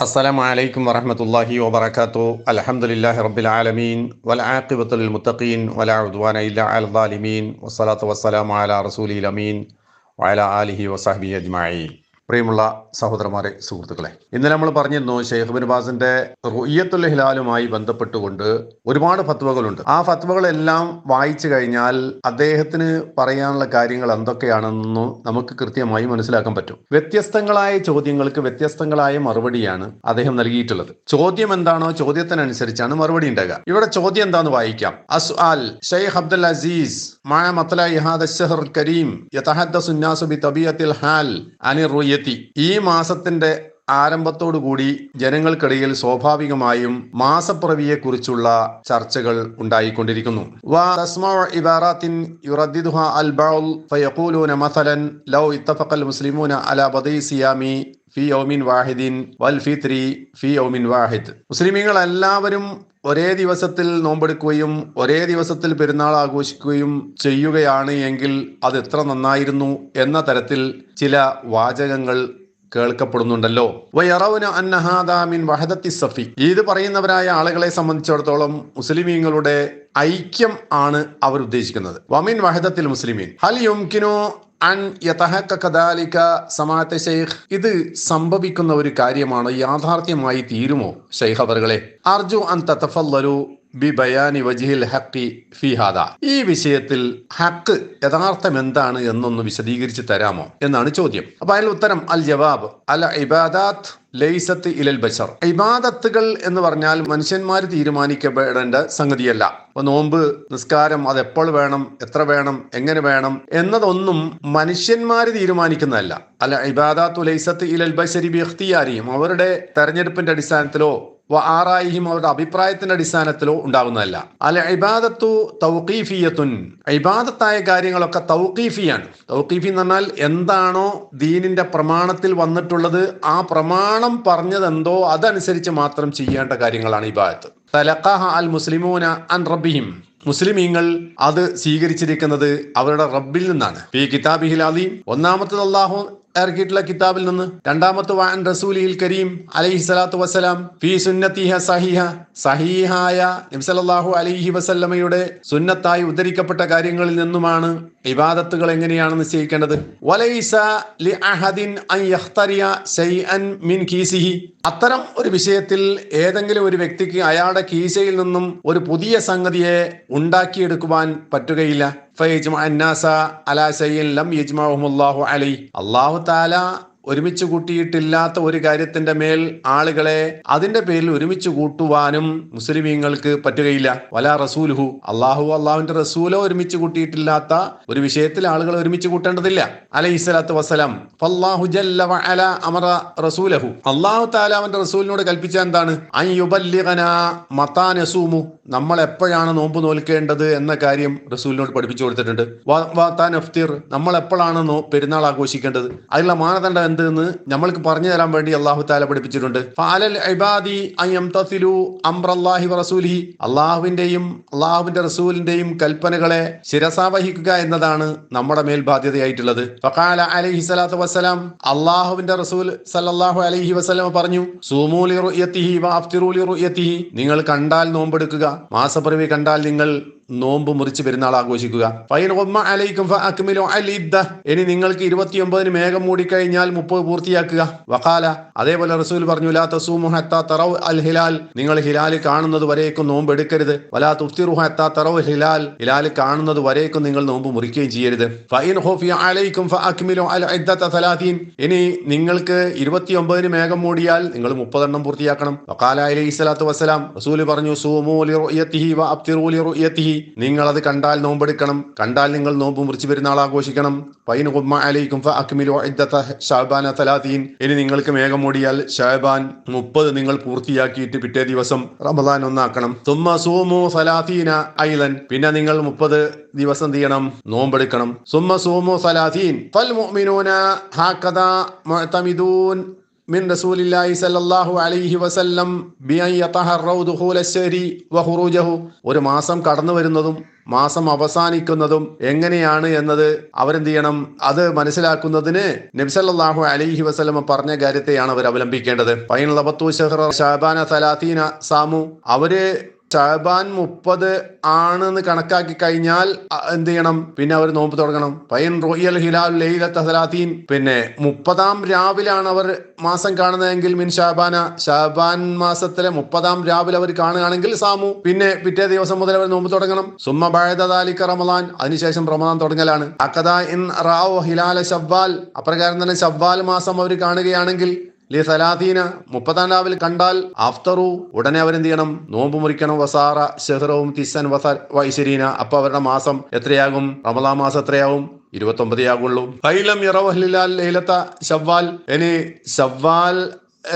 السلام عليكم ورحمة الله وبركاته. الحمد لله رب العالمين والعاقبة للمتقين ولا عدوان إلا على الظالمين والصلاة والسلام على رسوله الأمين وعلى آله وصحبه أجمعين. പ്രിയമുള്ള സഹോദരന്മാരെ സുഹൃത്തുക്കളെ. ഇന്ന് നമ്മൾ പറഞ്ഞിരുന്നു ഷെയ്ഖ് ബിൻബാസിന്റെ റുയ്യത്തുൽ ഹിലാലുമായി ബന്ധപ്പെട്ടുകൊണ്ട് ഒരുപാട് ഫത്വകളുണ്ട്. ആ ഫത്വകളെല്ലാം വായിച്ചു കഴിഞ്ഞാൽ അദ്ദേഹത്തിന് പറയാനുള്ള കാര്യങ്ങൾ എന്തൊക്കെയാണെന്ന് നമുക്ക് കൃത്യമായി മനസ്സിലാക്കാൻ പറ്റും. വ്യത്യസ്തങ്ങളായ ചോദ്യങ്ങൾക്ക് വ്യത്യസ്തങ്ങളായ മറുപടിയാണ് അദ്ദേഹം നൽകിയിട്ടുള്ളത്. ചോദ്യം എന്താണോ ചോദ്യത്തിനനുസരിച്ചാണ് മറുപടി ഉണ്ടാകുക. ഇവിടെ ചോദ്യം എന്താന്ന് വായിക്കാം. അസ് അൽ ഷെയ്ഖ് അബ്ദുൽ അസീസ് മായ മത്തല ഇഹാദ് കരീം യതഹദ്ദസുന്നാസു ബി തബിയത്തിൽ ഹാൽ അനി എത്തി. ഈ മാസത്തിന്റെ ആരംഭത്തോടുകൂടി ജനങ്ങൾക്കിടയിൽ സ്വാഭാവികമായും മാസപ്പിറവിയെക്കുറിച്ചുള്ള ചർച്ചകൾ ഉണ്ടായിക്കൊണ്ടിരിക്കുന്നു. ഫി വാഹിദിൻ വൽ ഫിത്രി വാഹിദ്. മുസ്ലിമീങ്ങൾ എല്ലാവരും ഒരേ ദിവസത്തിൽ നോമ്പെടുക്കുകയും ഒരേ ദിവസത്തിൽ പെരുന്നാൾ ആഘോഷിക്കുകയും ചെയ്യുകയാണ് എങ്കിൽ അത് എത്ര നന്നായിരുന്നു എന്ന തരത്തിൽ ചില വാചകങ്ങൾ കേൾക്കപ്പെടുന്നുണ്ടല്ലോ. സഫി. ഇത് പറയുന്നവരായ ആളുകളെ സംബന്ധിച്ചിടത്തോളം മുസ്ലിമീങ്ങളുടെ ഐക്യം ആണ് അവർ ഉദ്ദേശിക്കുന്നത്. വമിൻ വഹദത്തിൽ മുസ്ലിമീൻ. ഹൽ യുംകിനു അൻ സമാഅത്തെ ഷെയ്ഖ് ഇത് സംഭവിക്കുന്ന ഒരു കാര്യമാണ് യാഥാർത്ഥ്യമായി തീരുമോ ഷെയ്ഖ് അവറുകളെ അർജു അൻ തതഫല്ലലു ബി ബയാനി വജിഹിൽ ഹക്കി ഫി ഹാദ. ഈ വിഷയത്തിൽ ഹക്ക് യഥാർത്ഥം എന്താണ് എന്നൊന്ന് വിശദീകരിച്ച് തരാമോ എന്നാണ് ചോദ്യം. അപ്പൊ അതിൽ ഉത്തരം അൽ ജവാബ് അൽ ഇബാദാത്ത് ലൈസത്ത് ഇലൽ ബഷർ. ഇബാദത്തുകൾ എന്ന് പറഞ്ഞാൽ മനുഷ്യന്മാർ തീരുമാനിക്കപ്പെടേണ്ട സംഗതിയല്ല. അപ്പൊ നോമ്പ് നിസ്കാരം അത് എപ്പോൾ വേണം എത്ര വേണം എങ്ങനെ വേണം എന്നതൊന്നും മനുഷ്യന്മാർ തീരുമാനിക്കുന്നതല്ല. അല്ല ഇബാദാത്തു ലൈസത്ത് ഇലൽ ബഷരി ബി ഇഖ്തിയാരിയും അവരുടെ തെരഞ്ഞെടുപ്പിന്റെ അടിസ്ഥാനത്തിലോ ആറായിയും അവരുടെ അഭിപ്രായത്തിന്റെ അടിസ്ഥാനത്തിലോ ഉണ്ടാകുന്നതല്ല. അല്ല ഇബാദത്തു തൗക്കീഫിയത്തുൻ ഇബാദത്തായ കാര്യങ്ങളൊക്കെ തൗക്കീഫിയാണ് തൗക്കീഫി എന്ന് പറഞ്ഞാൽ എന്താണോ ദീനിന്റെ പ്രമാണത്തിൽ വന്നിട്ടുള്ളത് ആ പ്രമാണം പറഞ്ഞതെന്തോ അതനുസരിച്ച് മാത്രം ചെയ്യേണ്ട കാര്യങ്ങളാണ് ഇബാദത്ത്. തലക്കാഹ അൽ മുസ്ലിമൂന അൻ റബ്ബിഹിം. മുസ്ലിമീങ്ങൾ അത് സ്വീകരിച്ചിരിക്കുന്നത് അവരുടെ റബ്ബിൽ നിന്നാണ്. ഈ കിതാബിഹിൽ ഒന്നാമത്തത് അള്ളാഹു ഇറക്കിയിട്ടുള്ള കിതാബിൽ നിന്ന് രണ്ടാമത്തെ വാൻ റസൂലിൽ കരീം അലൈഹി സ്വലാത്തു വസ്സലാം ഫി സുന്നത്തിഹ സഹിഹ സഹീഹായ നബ്സലല്ലാഹു അലൈഹി വസല്ലമയുടെ സുന്നത്തായി ഉദ്ധരിക്കപ്പെട്ട കാര്യങ്ങളിൽ നിന്നുമാണ് ഇബാദത്തുകൾ എങ്ങനെയാണ് നിശ്ചയിക്കേണ്ടത്. വലൈസ ലി അഹദിൻ അൻ യഖ്തരിയ ശൈഅൻ മിൻ കീസിഹി. അത്തരം ഒരു വിഷയത്തിൽ ഏതെങ്കിലും ഒരു വ്യക്തിക്ക് അയാളുടെ കീശയിൽ നിന്നും ഒരു പുതിയ സംഗതിയെ ഉണ്ടാക്കിയെടുക്കുവാൻ പറ്റുകയില്ല. അള്ളാഹു താല ഒരുമിച്ച് കൂട്ടിയിട്ടില്ലാത്ത ഒരു കാര്യത്തിന്റെ മേൽ ആളുകളെ അതിന്റെ പേരിൽ ഒരുമിച്ച് കൂട്ടുവാനും മുസ്ലിമീങ്ങൾക്ക് പറ്റുകയില്ല. വല റസൂലുഹു. അള്ളാഹു അള്ളാഹുവിന്റെ റസൂലോ ഒരുമിച്ച് കൂട്ടിയിട്ടില്ലാത്ത ഒരു വിഷയത്തിൽ ആളുകൾ ഒരുമിച്ച് കൂട്ടേണ്ടതില്ല. അലൈഹി സ്വലാത്തു വസ്സലാം. ഫല്ലാഹു ജല്ല വഅല അമറ റസൂലഹു. അള്ളാഹു താല അവന്റെ റസൂലിനോട് കൽപ്പിച്ച എന്താണ്? നസൂമു. നമ്മൾ എപ്പോഴാണ് നോമ്പ് നോൽക്കേണ്ടത് എന്ന കാര്യം റസൂലിനോട് പഠിപ്പിച്ചു കൊടുത്തിട്ടുണ്ട്. നമ്മൾ എപ്പോഴാണ് പെരുന്നാൾ ആഘോഷിക്കേണ്ടത്? അതിലുള്ള മാനദണ്ഡം എന്ത് എന്ന് നമ്മൾക്ക് പറഞ്ഞു തരാൻ വേണ്ടി അള്ളാഹു താല പഠിപ്പിച്ചിട്ടുണ്ട്. ഇബാദി അംറല്ലാഹി അള്ളാഹുവിന്റെയും അള്ളാഹുവിന്റെ റസൂലിന്റെയും കൽപ്പനകളെ ശിരസാവഹിക്കുക എന്നതാണ് നമ്മുടെ മേൽ ബാധ്യതയായിട്ടുള്ളത്. ഫഖാല അലൈഹി വസ്സലാം അള്ളാഹുവിന്റെ റസൂൽ സല്ലല്ലാഹു അലൈഹി വസല്ലം പറഞ്ഞു സൂമൂലി നിങ്ങൾ കണ്ടാൽ നോമ്പെടുക്കുക മാസപ്പിറവി കണ്ടാൽ നിങ്ങൾ നോമ്പ് മുറിച്ച് പെരുന്നാൾ ആഘോഷിക്കുക. ഇനി നിങ്ങൾക്ക് ഇരുപത്തിയൊമ്പതിന് മേഘം മൂടിക്കഴിഞ്ഞാൽ മുപ്പത് പൂർത്തിയാക്കുക. വക്കാല അതേപോലെ റസൂൽ പറഞ്ഞു ലാ തസൂമു ഹത്താ ഹിലാൽ. നിങ്ങൾ ഹിലാൽ കാണുന്നത് വരേക്കും നോമ്പ് എടുക്കരുത്. വലാ തുഫ്തിറു ഹത്താ ഹിലാൽ. ഹിലാൽ കാണുന്നത് വരേക്കും നിങ്ങൾ നോമ്പ് മുറിക്കുകയും ചെയ്യരുത്. ഫൈൻ അലൈക്കും ഇനി നിങ്ങൾക്ക് ഇരുപത്തിയൊമ്പതിന് മേഘം മൂടിയാൽ നിങ്ങൾ മുപ്പതെണ്ണം പൂർത്തിയാക്കണം. വക്കാല അലൈഹി സ്വലാത്തു വസ്സലാം. റസൂൽ പറഞ്ഞു സൂമു ലിറുയത്തിഹി വ അബ്തിറു ലിറുയത്തിഹി. നിങ്ങൾ അത് കണ്ടാൽ നോമ്പെടുക്കണം. കണ്ടാൽ നിങ്ങൾ നോമ്പ് മുറിച്ച് പെരുന്നാൾ ആഘോഷിക്കണം. പൈൻ ഉമ്മ അലൈക്കും ഷാബാന തലാത്തീൻ ഇനി നിങ്ങൾക്ക് മേഘം മൂടിയാൽ ഷാബാൻ മുപ്പത് നിങ്ങൾ പൂർത്തിയാക്കിയിട്ട് പിറ്റേ ദിവസം റമദാൻ ഒന്നാക്കണം. തുമ്മ സൂമു സലാത്തീന ഐലൻ. പിന്നെ നിങ്ങൾ മുപ്പത് ദിവസം ചെയ്യണം? നോമ്പെടുക്കണം. സുമ്മ സൂമു സലാത്തീൻ ഫൽ മുഅ്മിനൂന മുഅ്തമിദൂൻ. من رسول الله صلى الله عليه وسلم بأن يطهروا دخول الشهر وخروجه ഒരു മാസം കടന്നു വരുന്നതും മാസം അവസാനിക്കുന്നതും എങ്ങനെയാണ് എന്നത് അവരെന്ത് ചെയ്യണം അത് മനസ്സിലാക്കുന്നതിന് നബ്സല്ലാഹു അലൈഹി വസല്ലമ പറഞ്ഞ കാര്യത്തെയാണ് അവർ അവലംബിക്കേണ്ടത് പൈൻ ലബത്തു ഷഹ്റ ഷാബാന സലാത്തീന സാമു അവര് ഷാബാൻ മുപ്പത് ആണെന്ന് കണക്കാക്കി കഴിഞ്ഞാൽ എന്ത് ചെയ്യണം? പിന്നെ അവർ നോമ്പ് തുടങ്ങണം. പയ്യൻ റോയൽ ഹിലാൽ ലൈലത്ത സലാത്തീൻ. പിന്നെ മുപ്പതാം രാവിലാണ് അവർ മാസം കാണുന്നതെങ്കിൽ മിൻ ഷാബാന. ഷാബാൻ മാസത്തിലെ മുപ്പതാം രാവിലെ അവർ കാണുകയാണെങ്കിൽ സാമു. പിന്നെ പിറ്റേ ദിവസം മുതൽ അവർ നോമ്പ് തുടങ്ങണം. സുമ്മ ബഴദാലിക്ക റമദാൻ. അതിനുശേഷം റമദാൻ തുടങ്ങലാണ്. അക്കദ ഇൻ റാവോ ഹിലാൽ ഷവ്വാൽ അപ്രകാരം തന്നെ ഷവ്വാൽ മാസം അവർ കാണുകയാണെങ്കിൽ ലി സലാത്തീന മുപ്പതാം രാവിൽ കണ്ടാൽ ആഫ്തറു ഉടനെ അവരെന്ത് ചെയ്യണം നോമ്പ് മുറിക്കണം. വസാറ ഷെഹ്റവും തിസൻ വസ വൈശരീന. അപ്പൊ അവരുടെ മാസം എത്രയാകും? റമദാ മാസം എത്രയാകും ഇരുപത്തൊമ്പതേയാകുള്ളൂ. ഫൈലം ഹൈലം ഇറവഹ്ലിലാൽ ലൈലത്ത ഷവ്വാൽ ഇനി ഷവ്വാൽ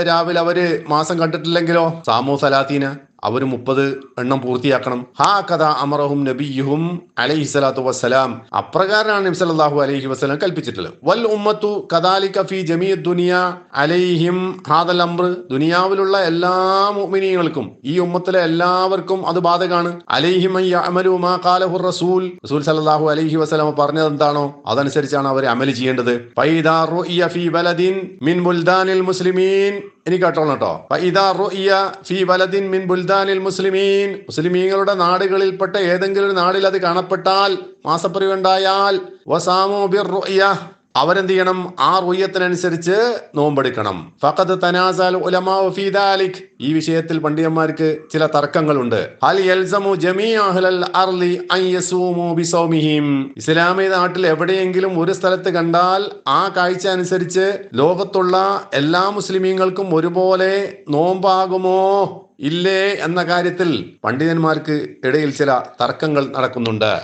രാവിലെ അവർ മാസം കണ്ടിട്ടില്ലെങ്കിലോ? സാമു സലാത്തീന അവർ മുപ്പത് എണ്ണം പൂർത്തിയാക്കണം. ഹാ കഥ അമറഹും നബിയുഹും അലൈഹി സ്വലാത്തു വസ്സലാം. അപ്രകാരമാണ് നബി സല്ലല്ലാഹു അലൈഹി വസ്സലാം കൽപ്പിച്ചിട്ടുള്ളത്. വൽ ഉമ്മത്തു കദാലിക ഫി ജമീ ദുനിയ അലൈഹിം. ഹാദൽ അംർ ദുനിയാവിലുള്ള എല്ലാ മുഅ്മിനീങ്ങൾക്കും ഈ ഉമ്മത്തിലെ എല്ലാവർക്കും അത് ബാധകമാണ് അലൈഹിം യഅമലു മാ ഖാലഹു റസൂൽ. റസൂൽ സല്ലല്ലാഹു അലൈഹി വസല്ലം പറഞ്ഞത് എന്താണോ അതനുസരിച്ചാണ് അവർ അമൽ ചെയ്യേണ്ടത്. ഫൈദാ റുഇയ ഫീ ബലദിൻ മിൻ ബുൽദാനിൽ മുസ്ലിമീൻ. എനിക്ക് കേട്ടോളണം കേട്ടോ. ഫി വലദിൻ മിൻ ബുൽദാനിൽ മുസ്ലിമീൻ. മുസ്ലിമീങ്ങളുടെ നാടുകളിൽപ്പെട്ട ഏതെങ്കിലും ഒരു നാടിൽ അത് കാണപ്പെട്ടാൽ മാസപ്പറിവുണ്ടായാൽ വസാമോ ബിർ അവരെന്ത് ചെയ്യണം ആ റുയ്യത്തിനനുസരിച്ച് നോമ്പെടുക്കണം. ഫഖദ് തനാസാൽ ഉലമാ ഫീ ദാലിക്. ഈ വിഷയത്തിൽ പണ്ഡിതന്മാർക്ക് ചില തർക്കങ്ങളുണ്ട്. ഹൽ യൽസമു ജമീ അഹ്ലൽ അർളി അൻ യസൂമു ബിസൗമിഹിം. ഇസ്ലാമിക നാട്ടിൽ എവിടെയെങ്കിലും ഒരു സ്ഥലത്ത് കണ്ടാൽ ആ കാഴ്ച അനുസരിച്ച് ലോകത്തുള്ള എല്ലാ മുസ്ലിമീങ്ങൾക്കും ഒരുപോലെ നോമ്പാകുമോ? ഇല്ലേ? എന്ന കാര്യത്തിൽ പണ്ഡിതന്മാർക്ക് ഇടയിൽ ചില തർക്കങ്ങൾ നടക്കുന്നുണ്ട്.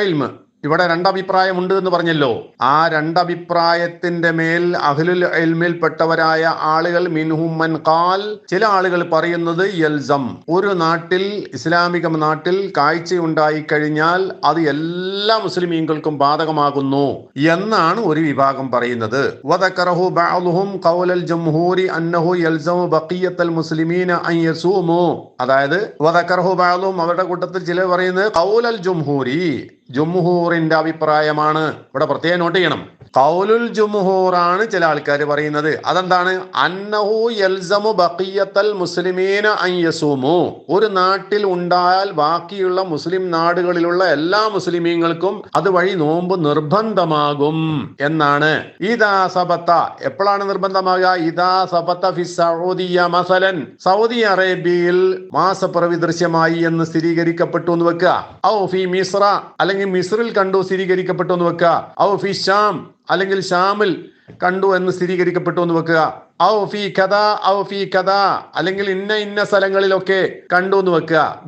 ഇൽമ് ഇവിടെ രണ്ടഭിപ്രായമുണ്ട് എന്ന് പറഞ്ഞല്ലോ. ആ രണ്ടഭിപ്രായത്തിന്റെ മേൽ അഹ്ലുൽ ഇൽമിൽപ്പെട്ടവരായ ആളുകൾ മിൻഹുമൻ കാൽ ചില ആളുകൾ പറയുന്നത് യൽസം. ഒരു നാട്ടിൽ ഇസ്ലാമിക നാട്ടിൽ കാഴ്ചയുണ്ടായി കഴിഞ്ഞാൽ അത് എല്ലാ മുസ്ലിമീങ്ങൾക്കും ബാധകമാകുന്നു എന്നാണ് ഒരു വിഭാഗം പറയുന്നത്. അതായത് അവരുടെ കൂട്ടത്തിൽ ചിലർ പറയുന്നത് ജുംഹൂറിന്റെ അഭിപ്രായമാണ്. ഇവിടെ പ്രത്യേകം നോട്ട് ചെയ്യണം. കൗലുൽ ജുംഹൂറാണ് ചില ആൾക്കാർ പറയുന്നത്. അതെന്താണ്? അന്നഹു യൽസമു ബഖിയത്തൽ മുസ്ലിമീന അയ്യസുമു ഒരു നാട്ടിൽ ഉണ്ടായാൽ ബാക്കിയുള്ള മുസ്ലിം നാടുകളിലുള്ള എല്ലാ മുസ്ലിമീങ്ങൾക്കും അത് വഴി നോമ്പ് നിർബന്ധമാകും എന്നാണ്. ഇതാ സബത്ത. എപ്പോഴാണ് നിർബന്ധമാകുക ഇതാ സബത്ത ഫി സൗദിയ മസലൻ. സൗദി അറേബ്യയിൽ മാസപ്പിറവി ദൃശ്യമായി എന്ന് സ്ഥിരീകരിക്കപ്പെട്ടു എന്ന് വെക്കുക. ഔ ഫി മിസ്ര. അല്ലെങ്കിൽ മിസ്രിൽ കണ്ടു സ്ഥിരീകരിക്കപ്പെട്ടു എന്ന് വെക്കുക. ഔ ഫി ഷാം. അല്ലെങ്കിൽ ഷാമിൽ കണ്ടു എന്ന് സ്ഥിരീകരിക്കപ്പെട്ടു എന്ന് വെക്കുക. ഔ ഫി കഥ ഔ ഫി കഥ. അല്ലെങ്കിൽ ഇന്ന ഇന്ന സ്ഥലങ്ങളിലൊക്കെ കണ്ടു എന്ന് വെക്കുക.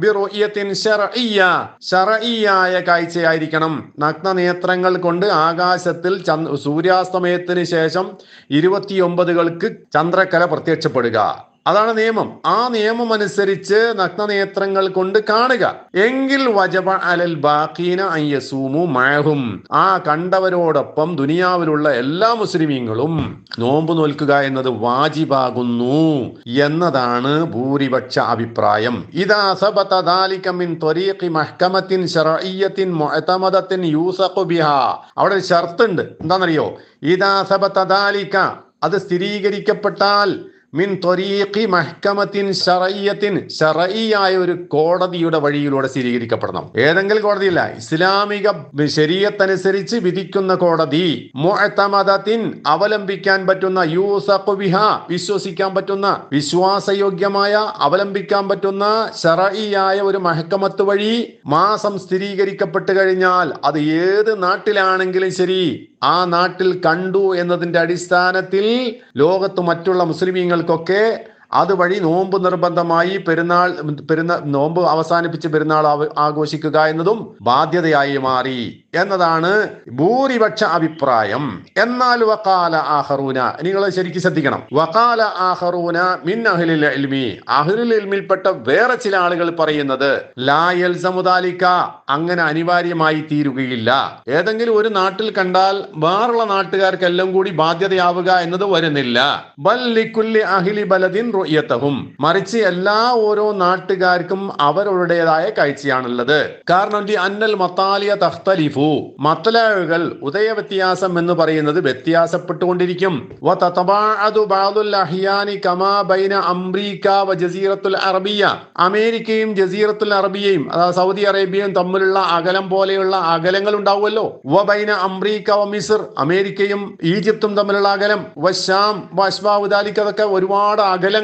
ശർഇയ്യായ കാഴ്ചയായിരിക്കണം. നഗ്ന നേത്രങ്ങൾ കൊണ്ട് ആകാശത്തിൽ സൂര്യാസ്തമയത്തിന് ശേഷം ഇരുപത്തിയൊമ്പതുകൾക്ക് ചന്ദ്രക്കല പ്രത്യക്ഷപ്പെടുക. അതാണ് നിയമം. ആ നിയമം അനുസരിച്ച് നഗ്നനേത്രങ്ങൾ കൊണ്ട് കാണുക. എങ്കിൽ വജബ അലൽ ബാഖീന അയ്യസൂമു മഴഹും ആ കണ്ടവരോടൊപ്പം ദുനിയാവിലുള്ള എല്ലാ മുസ്ലിമീങ്ങളും നോമ്പ് നോൽക്കുക എന്നത് വാജിബാകുന്നു എന്നതാണ് ഭൂരിപക്ഷ അഭിപ്രായം. ഇതാ സബത ത്വരീഖി മഹ്കമത്തിൻ ശർഇയ്യത്തിൻ മുഅതമദത്തിൻ യൂസഖു ബിഹാ. അവിടെ ഒരു ഷർത്തുണ്ട്. എന്താണെന്നറിയോ? ഇതാ സബത ദാലിക. അത് സ്ഥിരീകരിക്കപ്പെട്ടാൽ മിൻ ത്വരീഖി മഹ്കമത്തിൻ ഷറയ്യത്തിൻ ഷറയ്യായ ഒരു കോടതിയുടെ വഴിയിലൂടെ സ്ഥിരീകരിക്കപ്പെടണം. ഏതെങ്കിലും കോടതിയില്ല ഇസ്ലാമിക ശരീരത്തനുസരിച്ച് വിധിക്കുന്ന കോടതി. മുഅത്തമദത്തിൻ അവലംബിക്കാൻ പറ്റുന്ന യൂസഖു ബിഹാ വിശ്വസിക്കാൻ പറ്റുന്ന വിശ്വാസയോഗ്യമായ അവലംബിക്കാൻ പറ്റുന്ന ഷറയ്യായ ഒരു മഹക്കമത്ത് വഴി മാസം സ്ഥിരീകരിക്കപ്പെട്ട് കഴിഞ്ഞാൽ അത് ഏത് നാട്ടിലാണെങ്കിലും ശരി ആ നാട്ടിൽ കണ്ടു എന്നതിന്റെ അടിസ്ഥാനത്തിൽ ലോകത്ത് മറ്റുള്ള മുസ്ലിമീങ്ങൾക്കൊക്കെ അതുവഴി നോമ്പ് നിർബന്ധമായി പെരുന്നാൾ പെരുന്ന നോമ്പ് അവസാനിപ്പിച്ച് പെരുന്നാൾ ആഘോഷിക്കുക എന്നതും ബാധ്യതയായി മാറി എന്നതാണ് ഭൂരിപക്ഷ അഭിപ്രായം. എന്നാൽ വക്കാല ആഹറൂന നിങ്ങൾ ശരിക്കും ശ്രദ്ധിക്കണം. വക്കാല ആഹറൂന മിൻ അഹ്ലിൽ എൽമി അഹ്ലിൽ എൽമിൽപ്പെട്ട വേറെ ചില ആളുകൾ പറയുന്നത് ലായൽ സമുദാലിക്ക അങ്ങനെ അനിവാര്യമായി തീരുകയില്ല. ഏതെങ്കിലും ഒരു നാട്ടിൽ കണ്ടാൽ വേറുള്ള നാട്ടുകാർക്കെല്ലാം കൂടി ബാധ്യതയാവുക എന്നത് വരുന്നില്ല. ബൽ അഹ്ലി ബലദിൻ റുയത്തഹും മറിച്ച് എല്ലാ ഓരോ നാട്ടുകാർക്കും അവരുടേതായ കാഴ്ചയാണുള്ളത്. കാരണം ദി അന്നൽ മത്താലിയ തഖ്തലിഫു. മത്തലകൾ ഉദയ വ്യത്യാസം എന്ന് പറയുന്നത് വ്യത്യാസപ്പെട്ടുകൊണ്ടിരിക്കും. അറബിയ. അമേരിക്കയും ജസീറത്തുൽ അറബിയയും അതായത് സൗദി അറേബ്യയും തമ്മിലുള്ള അകലം പോലെയുള്ള അകലങ്ങൾ ഉണ്ടാവുമല്ലോ. ബൈന അംറീക വ മിസ്ർ. അമേരിക്കയും ഈജിപ്തും തമ്മിലുള്ള അകലം. വ ഷാം വ അഷ്ബാവുദാലിക്ക് അതൊക്കെ ഒരുപാട്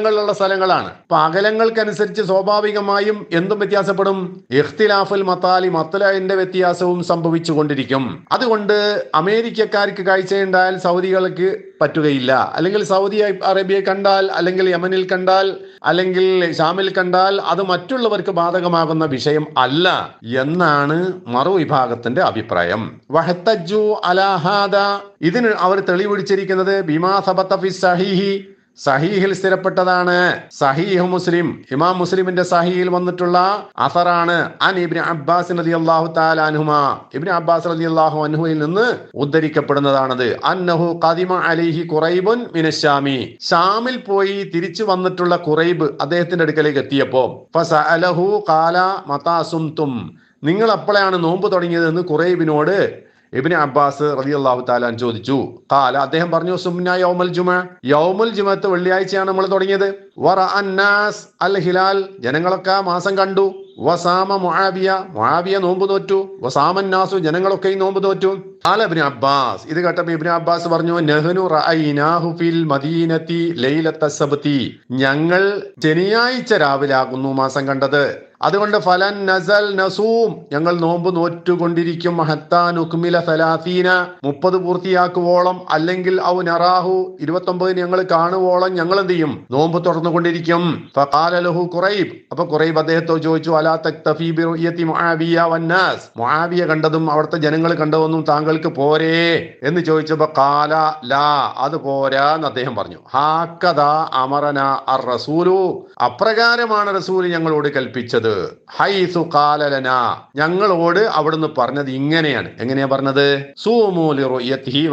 അകലങ്ങളുള്ള സ്ഥലങ്ങളാണ്. അപ്പൊ അകലങ്ങൾക്കനുസരിച്ച് സ്വാഭാവികമായും എന്തും വ്യത്യാസപ്പെടും? ഇഖ്തിലാഫുൽ മത്താലി മത്തലന്റെ വ്യത്യാസവും സംഭവിച്ചു കൊണ്ടിരിക്കും അതുകൊണ്ട് അമേരിക്കക്കാർക്ക് കാഴ്ചയുണ്ടായാൽ സൗദികൾക്ക് പറ്റുകയില്ല. അല്ലെങ്കിൽ സൗദി അറേബ്യയെ കണ്ടാൽ അല്ലെങ്കിൽ യമനിൽ കണ്ടാൽ അല്ലെങ്കിൽ ഷാമിൽ കണ്ടാൽ അത് മറ്റുള്ളവർക്ക് ബാധകമാകുന്ന വിഷയം അല്ല എന്നാണ് മറുവിഭാഗത്തിന്റെ അഭിപ്രായം. വഹത്തജു അലാഹാദ ഇതിന് അവർ തെളിവിടിച്ചിരിക്കുന്നത് ബിമാ സബത്തഫി സഹിഹി സഹീഹിൽ സ്ഥിരപ്പെട്ടതാണ്. സഹീഹ് മുസ്ലിം. ഇമാം മുസ്ലിമിന്റെ സഹീഹിൽ വന്നിട്ടുള്ള അസറാണ് അൻ അബ്ബാസ് തആല അൻഹുമ. ഇബ്നു അബ്ബാസ് റളിയല്ലാഹു അൻഹുവിൽ നിന്ന് ഉദ്ധരിക്കപ്പെടുന്നതാണത്. അന്നഹു കദിമ അലൈഹി ഖുറൈബുൻ മിനശാമി ഷാമിൽ പോയി തിരിച്ചു വന്നിട്ടുള്ള കുറൈബ് അദ്ദേഹത്തിന്റെ അടുക്കലേക്ക് എത്തിയപ്പോ ഫസഅലഹു ഖാല മതാ സുംതും. നിങ്ങൾ അപ്പോഴാണ് നോമ്പ് തുടങ്ങിയതെന്ന് ഖുറൈബിനോട് ഇബിന് അബ്ബാസ് റതി അള്ളാഹു താലാൻ ചോദിച്ചു. കാല അദ്ദേഹം പറഞ്ഞു സുംന യൗമൽ ജുമ. യൗമുൽ ജുമത്ത് വെള്ളിയാഴ്ചയാണ് നമ്മൾ തുടങ്ങിയത്. വറ അന്നാസ് അൽ ഹിലാൽ. ജനങ്ങളൊക്കെ മാസം കണ്ടു. വസാമ മുഹാബിയ മുഹാബിയ നോമ്പ് തോറ്റു. വസാമൻ നാസു. ജനങ്ങളൊക്കെ നോമ്പ് തോറ്റു. ആല ഇബ്നു അബ്ബാസ്. ഇത് കേട്ടപ്പോൾ ഇബ്നു അബ്ബാസ് പറഞ്ഞു നെഹ്നു റഅയ്നാഹു ഫിൽ മദീനത്തി ലൈലത്ത ഞങ്ങൾ ശനിയാഴ്ച രാവിലാകുന്നു മാസം കണ്ടത്. അതുകൊണ്ട് ഫലൻ നസൽ നസൂം ഞങ്ങൾ നോമ്പ് നോറ്റുകൊണ്ടിരിക്കും. മഹത്താനുക്മില സലാസീന മുപ്പത് പൂർത്തിയാക്കുവോളം. അല്ലെങ്കിൽ ഔ നറാഹു ഇരുപത്തി ഒമ്പതിന് ഞങ്ങൾ കാണുവോളം ഞങ്ങൾ എന്ത് ചെയ്യും? നോമ്പ് തുറന്നുകൊണ്ടിരിക്കും. ഫഖാലലഹു ഖുറൈബ് അപ്പൊ കുറൈബ് അദ്ദേഹത്തോട് ചോദിച്ചു അലാ തക്തഫി ബിറുയത്തി മുആവിയ വന്നാസ്? മുആവിയ കണ്ടതും അവിടുത്തെ ജനങ്ങൾ കണ്ടതൊന്നും താങ്കൾക്ക് പോരേ എന്ന് ചോദിച്ചപ്പോ കാല ലാ അത് പോരാ എന്ന് അദ്ദേഹം പറഞ്ഞു. ഹാക്കഥ അമറന അർ റസൂലു. അപ്രകാരമാണ് റസൂൽ ഞങ്ങളോട് കൽപ്പിച്ചത്. ഹൈസു കാലലന ഞങ്ങളോട് അവിടുന്ന് പറഞ്ഞത് ഇങ്ങനെയാണ്. എങ്ങനെയാ പറഞ്ഞത്? സൂമൂലിറുയത്തിഹി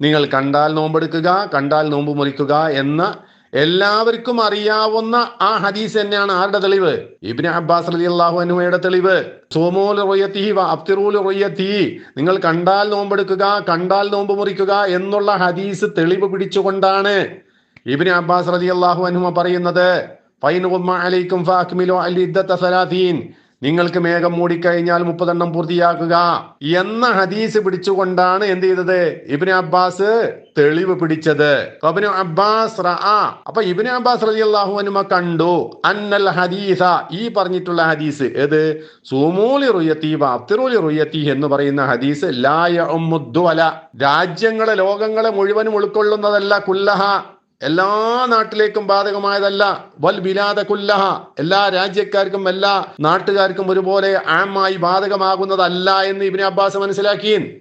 നിങ്ങൾ കണ്ടാൽ നോമ്പെടുക്കുക കണ്ടാൽ നോമ്പ് മുറിക്കുക എന്ന എല്ലാവർക്കും അറിയാവുന്ന ആ ഹദീസ് തന്നെയാണ് ആരുടെ തെളിവ്? ഇബിന് അബ്ബാസ് അലി അള്ളാഹു അനുമയുടെ തെളിവ് നിങ്ങൾ കണ്ടാൽ നോമ്പെടുക്കുക കണ്ടാൽ നോമ്പ് മുറിക്കുക എന്നുള്ള ഹദീസ് തെളിവ് പിടിച്ചുകൊണ്ടാണ് ഇബിന് അബ്ബാസ് റലി അള്ളാഹു അനുമ പറയുന്നത്. നിങ്ങൾക്ക് മേഘം മൂടിക്കഴിഞ്ഞാൽ മുപ്പതെണ്ണം പൂർത്തിയാക്കുക. എന്ന ഹദീസ് പിടിച്ചുകൊണ്ടാണ് എന്ത് ചെയ്തത്? ഇബിന് അബ്ബാസ് തെളിവ് പിടിച്ചത്. അബ്ബാസ് അപ്പൊ ഇബിന് അബ്ബാസ് റളിയല്ലാഹു അൻഹു കണ്ടു. അന്നൽ ഹദീസ ഈ പറഞ്ഞിട്ടുള്ള ഹദീസ് ഏത്? സൂമൂലി റുയത്തി അബ്ദുറൂലി റുയത്തി എന്ന് പറയുന്ന ഹദീസ് ലായ രാജ്യങ്ങളെ ലോകങ്ങളെ മുഴുവനും ഉൾക്കൊള്ളുന്നതല്ല കുല്ലഹ. എല്ലാ നാട്ടിലേക്കും ബാധകമായതല്ല. വൽ ബിലാദ കുല്ലഹ. എല്ലാ രാജ്യക്കാർക്കും എല്ലാ നാട്ടുകാർക്കും ഒരുപോലെ ആമായി ബാധകമാകുന്നതല്ല എന്ന് ഇബ്നു അബ്ബാസ് മനസ്സിലാക്കി.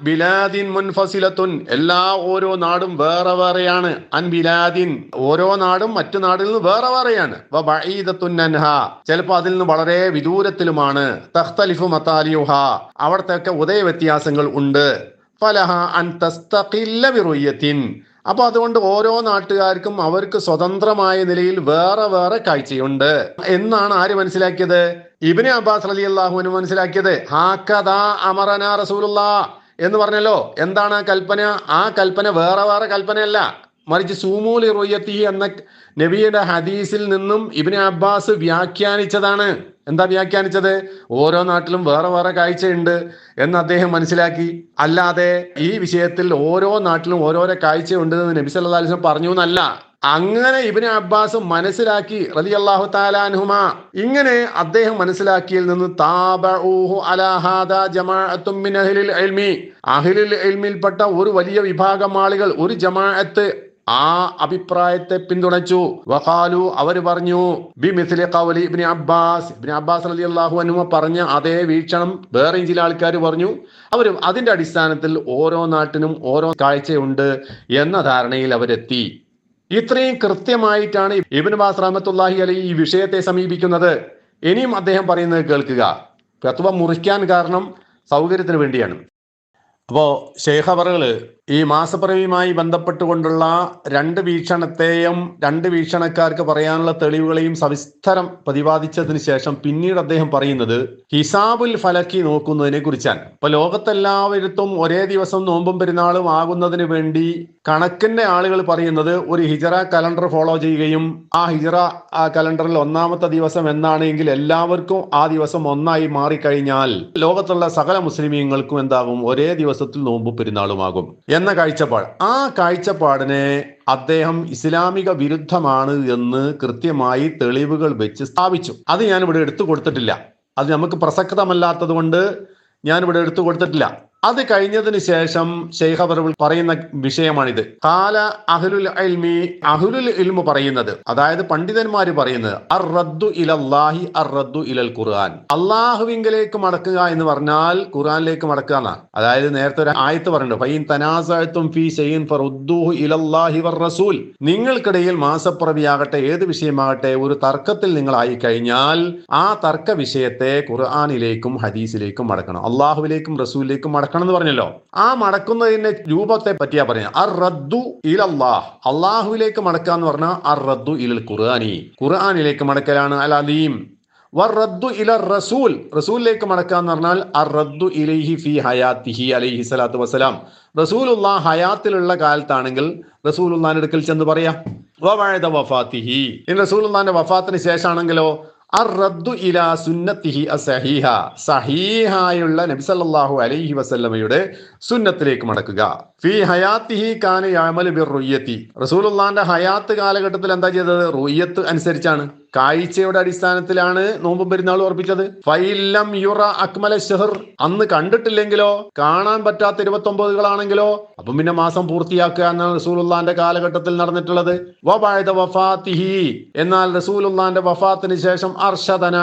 ബിലാദിൻ മുൻഫസിലത്തുൻ. എല്ലാ ഓരോ നാടും വേറെ വേറെയാണ്. അൻ ബിലാദിൻ ഓരോ നാടും മറ്റു നാടിൽ നിന്ന് വേറെ വേറെയാണ്. അൻഹ. ചിലപ്പോൾ അതിൽ നിന്ന് വളരെ വിദൂരത്തിലുമാണ്. തഖ്തലിഫു അവിടത്തെയൊക്കെ ഉദയ വ്യത്യാസങ്ങൾ ഉണ്ട്. ഫലഹ അൻ തസ്തഖില്ല അപ്പൊ അതുകൊണ്ട് ഓരോ നാട്ടുകാർക്കും അവർക്ക് സ്വതന്ത്രമായ നിലയിൽ വേറെ വേറെ കാഴ്ചയുണ്ട്. എന്നാണ് ആര് മനസ്സിലാക്കിയത്? ഇബിനെ അബ്ബാസ് അലി അള്ളാഹുവിന് മനസ്സിലാക്കിയത്. ഹാക്കദാ അമറന റസൂലുള്ള എന്ന് പറഞ്ഞല്ലോ. എന്താണ് ആ കൽപ്പന? ആ കൽപ്പന വേറെ വേറെ കൽപ്പനയല്ല. മറിച്ച് സൂമൂലി റൊയ്യത്തി എന്ന നബിയുടെ ഹദീസിൽ നിന്നും ഇബിന് അബ്ബാസ് വ്യാഖ്യാനിച്ചതാണ്. എന്താ വ്യാഖ്യാനിച്ചത്? ഓരോ നാട്ടിലും വേറെ വേറെ കാഴ്ചയുണ്ട് എന്ന് അദ്ദേഹം മനസ്സിലാക്കി. അല്ലാതെ ഈ വിഷയത്തിൽ ഓരോ നാട്ടിലും ഓരോരോ കാഴ്ചയുണ്ട് എന്ന് നബി സല്ലല്ലാഹു അലിസ്ലം പറഞ്ഞു എന്നല്ല അങ്ങനെ ഇബിന് അബ്ബാസ് മനസ്സിലാക്കി റലി അള്ളാഹു താലാൻഹുമ ഇങ്ങനെ അദ്ദേഹം മനസ്സിലാക്കിയിൽ നിന്ന് അലാ ഇൽമിൽപ്പെട്ട ഒരു വലിയ വിഭാഗം ആളുകൾ ഒരു ജമാഅത്ത് ആ അഭിപ്രായത്തെ പിന്തുണച്ചു. വഖാലു അവർ പറഞ്ഞു ബി മിസ്ലി കവലി അബ്ബാസ്. ഇബ്നു അബ്ബാസ് റളിയല്ലാഹു അനുമ പറഞ്ഞ അതേ വീക്ഷണം വേറെ ചില ആൾക്കാർ പറഞ്ഞു. അവർ അതിന്റെ അടിസ്ഥാനത്തിൽ ഓരോ നാട്ടിനും ഓരോ കാഴ്ചയുണ്ട് എന്ന ധാരണയിൽ അവരെത്തി. ഇത്രയും കൃത്യമായിട്ടാണ് ഇബിൻ ബാസ് റഹമത്തുല്ലാഹി അലി ഈ വിഷയത്തെ സമീപിക്കുന്നത്. ഇനിയും അദ്ദേഹം പറയുന്നത് കേൾക്കുക. ഫത്വ മുറിക്കാൻ കാരണം സൗകര്യത്തിന് വേണ്ടിയാണ്. അപ്പോൾ ഷെയ്ഖ് ഈ മാസപ്പിറവിയുമായി ബന്ധപ്പെട്ടുകൊണ്ടുള്ള രണ്ട് വീക്ഷണത്തെയും രണ്ട് വീക്ഷണക്കാർക്ക് പറയാനുള്ള തെളിവുകളെയും സവിസ്തരം പ്രതിപാദിച്ചതിന് ശേഷം പിന്നീട് അദ്ദേഹം പറയുന്നത് ഹിസാബുൽ ഫലക്കി നോക്കുന്നതിനെ കുറിച്ചാണ്. ഇപ്പൊ ലോകത്തെല്ലാവരും ഒരേ ദിവസം നോമ്പും പെരുന്നാളും ആകുന്നതിന് വേണ്ടി കണക്കിന്റെ ആളുകൾ പറയുന്നത് ഒരു ഹിജറ കലണ്ടർ ഫോളോ ചെയ്യുകയും ആ ഹിജറ കലണ്ടറിൽ ഒന്നാമത്തെ ദിവസം എന്നാണെങ്കിൽ എല്ലാവർക്കും ആ ദിവസം ഒന്നായി മാറിക്കഴിഞ്ഞാൽ ലോകത്തുള്ള സകല മുസ്ലിമീങ്ങൾക്കും എന്താകും? ഒരേ ദിവസത്തിൽ നോമ്പും പെരുന്നാളുമാകും എന്ന കാഴ്ചപ്പാട്. ആ കാഴ്ചപ്പാടിനെ അദ്ദേഹം ഇസ്ലാമിക വിരുദ്ധമാണ് എന്ന് കൃത്യമായി തെളിവുകൾ വെച്ച് സ്ഥാപിച്ചു. അത് ഞാൻ ഇവിടെ എടുത്തു കൊടുത്തിട്ടില്ല. അത് നമുക്ക് പ്രസക്തമല്ലാത്തത് കൊണ്ട് ഞാൻ ഇവിടെ എടുത്തു കൊടുത്തിട്ടില്ല. അത് കഴിഞ്ഞതിന് ശേഷം ഷെയ്ഖ് അവർ പറയുന്ന വിഷയമാണിത്. കാല അഹ്ലുൽ ഇൽമി അഹ്ലുൽ ഇൽമു പറയുന്നത് അതായത് പണ്ഡിതന്മാർ പറയുന്നത് അർ റദ്ദു അർ റദ്ദു ഖുർആൻ. മടക്കുക എന്ന് പറഞ്ഞാൽ ഖുർആനിലേക്ക് മടക്കുക എന്നാണ്. അതായത് നേരത്തെ ഒരു ആയത്ത് പറഞ്ഞു ഫൈൻ തനാസഅത്തും ഫീ വർ റസൂൽ. നിങ്ങൾക്കിടയിൽ മാസപ്പിറവിയാകട്ടെ ഏത് വിഷയമാകട്ടെ ഒരു തർക്കത്തിൽ നിങ്ങൾ ആയി കഴിഞ്ഞാൽ ആ തർക്ക വിഷയത്തെ ഖുർആാനിലേക്കും ഹദീസിലേക്കും മടക്കണം. അള്ളാഹുവിലേക്കും റസൂലിലേക്കും മടക്കണം. മടക്കണം എന്ന് പറഞ്ഞല്ലോ. ആ മടക്കുന്നതിന്റെ രൂപത്തെ പറ്റിയാ പറയുന്നത്. അർ റദ്ദു ഇലല്ലാഹ്. അള്ളാഹുവിലേക്ക് മടക്കുക എന്ന് പറഞ്ഞാൽ അർ റദ്ദു ഇൽ ഖുർആാനി. ഖുർആാനിലേക്ക് മടക്കലാണ് അൽ അലീം റദ്ദു ഇല റസൂൽ. റസൂലിലേക്ക് മടക്കുക എന്ന് പറഞ്ഞാൽ അർ റദ്ദു ഇലൈഹി ഫി ഹയാത്തിഹി അലൈഹി സ്വലാത്തു വസ്സലാം. റസൂലുള്ള ഹയാത്തിലുള്ള കാലത്താണെങ്കിൽ റസൂലുള്ളാന്റെ അടുക്കൽ ചെന്ന് പറയാം. വഫാത്തിഹി. ഇനി റസൂലുള്ളാന്റെ വഫാത്തിന് ശേഷമാണെങ്കിലോ അറദ്ദു ഇലാ സുന്നത്തിഹി അസഹീഹ. സഹീഹായുള്ള നബി സല്ലല്ലാഹു അലൈഹി വസല്ലമയുടെ സുന്നത്തിലേക്ക് മടക്കുക. ഫി ഹയാത്തിഹി കാന യഅമലു ബിർ റുയ്യത്തി. റസൂലുള്ളാന്റെ ഹയാത്ത് കാലഘട്ടത്തിൽ എന്താ ചെയ്തത്? റുയ്യത്ത് അനുസരിച്ചാണ്. കാഴ്ചയുടെ അടിസ്ഥാനത്തിലാണ് നോമ്പും പെരുന്നാളും ഓർപ്പിച്ചത് ഫൈലം യുറ അക്മല ഷെഹർ അന്ന് കണ്ടിട്ടില്ലെങ്കിലോ കാണാൻ പറ്റാത്ത ഇരുപത്തി ഒമ്പതുകളാണെങ്കിലോ അപ്പം പിന്നെ മാസം പൂർത്തിയാക്കുക എന്നാണ് റസൂലുള്ളാന്റെ കാലഘട്ടത്തിൽ നടന്നിട്ടുള്ളത്. വബഅദ വഫാത്തിഹി. എന്നാൽ റസൂലുള്ളാന്റെ വഫാത്തിന് ശേഷം അർഷദന.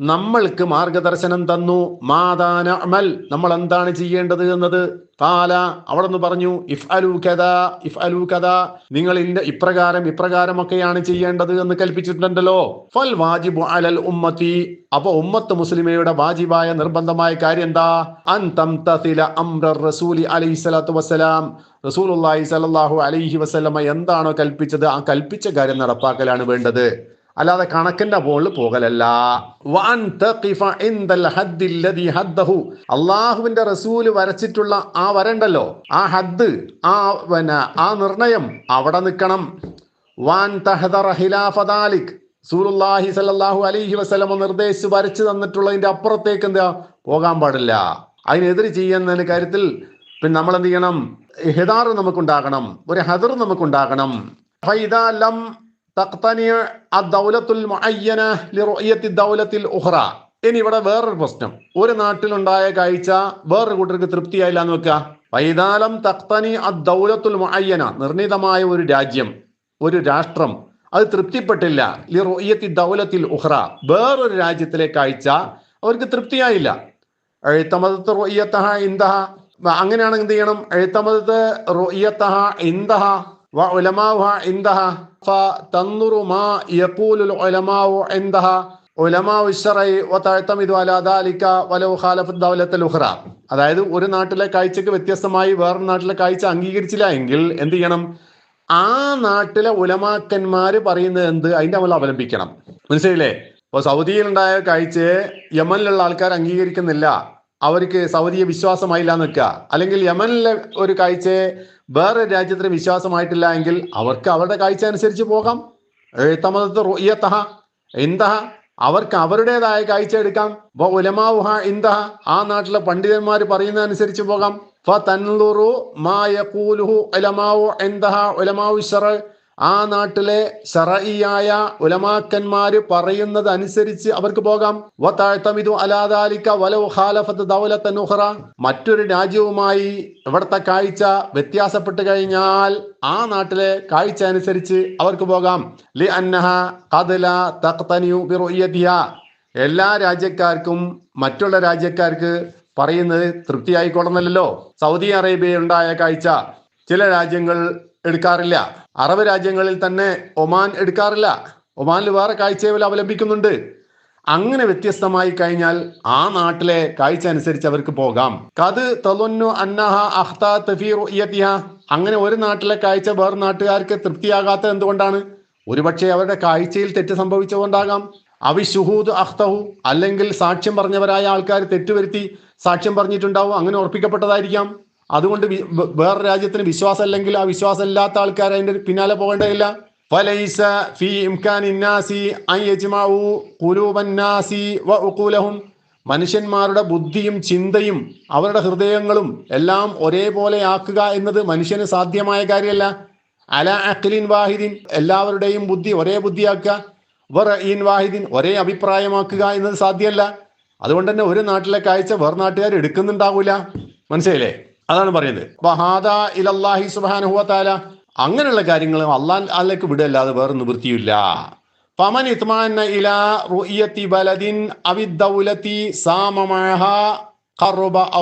നമ്മൾക്ക് മാർഗദർശനം തന്നു. മാതാന അമൽ നമ്മൾ എന്താണ് ചെയ്യേണ്ടത് എന്നത് കാല അവിടെ നിന്ന് പറഞ്ഞു ഇഫ് അലു കഥ ഇഫ് അലു കഥ നിങ്ങൾ ഇന്ന ഇപ്രകാരം ഒക്കെയാണ് ചെയ്യേണ്ടത് എന്ന് കൽപ്പിച്ചിട്ടുണ്ടല്ലോ. ഫൽ വാജിബു അലൽ ഉമ്മത്തി. അപ്പൊ ഉമ്മത്ത് മുസ്ലിമയുടെ വാജിബായ നിർബന്ധമായ കാര്യം എന്താ? അൻ തംതസില അംറ റസൂലി അലൈഹി സ്വലാത്തു വസ്സലാം. റസൂലുള്ളാഹി സ്വല്ലല്ലാഹു അലൈഹി വസ്ലമ എന്താണോ കൽപ്പിച്ചത് ആ കൽപ്പിച്ച കാര്യം നടപ്പാക്കലാണ് വേണ്ടത്. അല്ലാതെ കണക്കിന്റെ മുകളിൽ പോകലല്ല. അള്ളാഹുവിന്റെ റസൂൽ വരച്ചിട്ടുള്ള ആ വരണ്ടല്ലോ. ആ ഹദ് ആ പിന്നെ ആ നിർണയം അവിടെ നിൽക്കണം. വാൻ സൂറുല്ലാഹി സല്ലല്ലാഹു അലൈഹി വസ്ലമ നിർദ്ദേശിച്ച് വരച്ചു തന്നിട്ടുള്ളതിന്റെ അപ്പുറത്തേക്ക് എന്താ? പോകാൻ പാടില്ല. അതിനെതിര് ചെയ്യുന്നതിന് കാര്യത്തിൽ പിന്നെ നമ്മൾ എന്ത് ചെയ്യണം? ഹിദാർ നമുക്കുണ്ടാകണം. ഒരു ഹദർ നമുക്കുണ്ടാകണം. ഫൈദാ ലം ഇനി ഇവിടെ വേറൊരു പ്രശ്നം. ഒരു നാട്ടിലുണ്ടായ കാഴ്ച വേറൊരു കൂട്ടർക്ക് തൃപ്തിയായില്ല എന്ന് വെക്കുക വൈതാലം തഖ്തനി അദ്ദൗലത്തുൽ മുഅയ്യന നിർണിതമായ ഒരു രാജ്യം ഒരു രാഷ്ട്രം അത് തൃപ്തിപ്പെട്ടില്ല. ലിറോയ്യത്തി ദൗലത്തിൽ ഉഹ്റ വേറൊരു രാജ്യത്തിലെ കാഴ്ച അവർക്ക് തൃപ്തിയായില്ല. എഴുത്തമതത്ത് റോയ്യത്തഹ ഇന്ദഹ. അങ്ങനെയാണെങ്കിൽ എന്ത് ചെയ്യണം? എഴുത്തമതത്ത് റോയ്യത്തഹ ഇന്ദഹ. അതായത് ഒരു നാട്ടിലെ കാഴ്ചക്ക് വ്യത്യസ്തമായി വേറൊരു നാട്ടിലെ കാഴ്ച അംഗീകരിച്ചില്ല എങ്കിൽ എന്ത് ചെയ്യണം? ആ നാട്ടിലെ ഉലമാക്കന്മാർ പറയുന്നത് എന്ത്? അതിന്റെ നമ്മൾ അവലംബിക്കണം. മനസ്സിലായില്ലേ? ഇപ്പൊ സൗദിയിൽ ഉണ്ടായ കാഴ്ചയെ യമനിലുള്ള ആൾക്കാർ അംഗീകരിക്കുന്നില്ല. അവർക്ക് സൗദിയെ വിശ്വാസമായില്ല എന്ന് വെക്കുക. അല്ലെങ്കിൽ യമനിലെ ഒരു കാഴ്ചയെ വേറെ രാജ്യത്തിന് വിശ്വാസമായിട്ടില്ല എങ്കിൽ അവർക്ക് അവരുടെ കാഴ്ച അനുസരിച്ച് പോകാം. എഴുത്തമതത്ത് റുയ്യത്തഹ എന്തഹ അവർക്ക് അവരുടേതായ കാഴ്ച എടുക്കാം. ഉലമാവുഹ ഇന്ദഹ ആ നാട്ടിലെ പണ്ഡിതന്മാർ പറയുന്ന അനുസരിച്ച് പോകാം മാ യഖൂലുഹു ആ നാട്ടിലെ ഷറയിയായ ഉലമാക്കന്മാര് പറയുന്നത് അനുസരിച്ച് അവർക്ക് പോകാം. മറ്റൊരു രാജ്യവുമായി ഇവിടുത്തെ കാഴ്ച വ്യത്യാസപ്പെട്ട് കഴിഞ്ഞാൽ ആ നാട്ടിലെ കാഴ്ച അനുസരിച്ച് അവർക്ക് പോകാം. ലി അന്നഹ കദല എല്ലാ രാജ്യക്കാർക്കും മറ്റുള്ള രാജ്യക്കാർക്ക് പറയുന്നത് തൃപ്തിയായിക്കൊള്ളുന്നില്ലല്ലോ. സൗദി അറേബ്യ ഉണ്ടായ കാഴ്ച. ചില രാജ്യങ്ങൾ എടുക്കാറില്ല. അറബ് രാജ്യങ്ങളിൽ തന്നെ ഒമാൻ എടുക്കാറില്ല. ഒമാനിൽ വേറെ കാഴ്ചകൾ അവലംബിക്കുന്നുണ്ട്. അങ്ങനെ വ്യത്യസ്തമായി കഴിഞ്ഞാൽ ആ നാട്ടിലെ കാഴ്ച അനുസരിച്ച് അവർക്ക് പോകാം. കത് തലൊന്നു അന്നഹ അഹ്താ തഫീർ. അങ്ങനെ ഒരു നാട്ടിലെ കാഴ്ച വേറെ നാട്ടുകാർക്ക് തൃപ്തിയാകാത്തത് എന്തുകൊണ്ടാണ്? ഒരുപക്ഷെ അവരുടെ കാഴ്ചയിൽ തെറ്റ് സംഭവിച്ചുകൊണ്ടാകാം അവി ഷുഹൂദ് അഖ്തഹു അല്ലെങ്കിൽ സാക്ഷ്യം പറഞ്ഞവരായ ആൾക്കാർ തെറ്റുവരുത്തി സാക്ഷ്യം പറഞ്ഞിട്ടുണ്ടാവും. അങ്ങനെ ഉറപ്പിക്കപ്പെട്ടതായിരിക്കാം. അതുകൊണ്ട് വേറെ രാജ്യത്തിന് വിശ്വാസം അല്ലെങ്കിൽ ആ വിശ്വാസം ഇല്ലാത്ത ആൾക്കാർ അതിന്റെ പിന്നാലെ പോകേണ്ടതില്ല. ഫലൈസ ഫി ഇംകാൻ ഇന്നാസി വ മനുഷ്യന്മാരുടെ ബുദ്ധിയും ചിന്തയും അവരുടെ ഹൃദയങ്ങളും എല്ലാം ഒരേപോലെ ആക്കുക എന്നത് മനുഷ്യന് സാധ്യമായ കാര്യമല്ല. അല അഖ്ലിൻ വാഹിദിൻ എല്ലാവരുടെയും ബുദ്ധി ഒരേ ബുദ്ധിയാക്കുക. വറഈൻ വാഹിദിൻ ഒരേ അഭിപ്രായമാക്കുക എന്നത് സാധ്യമല്ല. അതുകൊണ്ട് തന്നെ ഒരു നാട്ടിലെ കാഴ്ച വേറെ നാട്ടുകാർ എടുക്കുന്നുണ്ടാവൂല. മനസ്സിലായില്ലേ? അതാണ് പറയുന്നത്. വഹാദ ഇലല്ലാഹി സുബ്ഹാനഹു വതആല. അങ്ങനെയുള്ള കാര്യങ്ങൾ അള്ളാൻ അല്ലേക്ക് വിടല്ലാതെ വേറെ നിവൃത്തിയില്ല.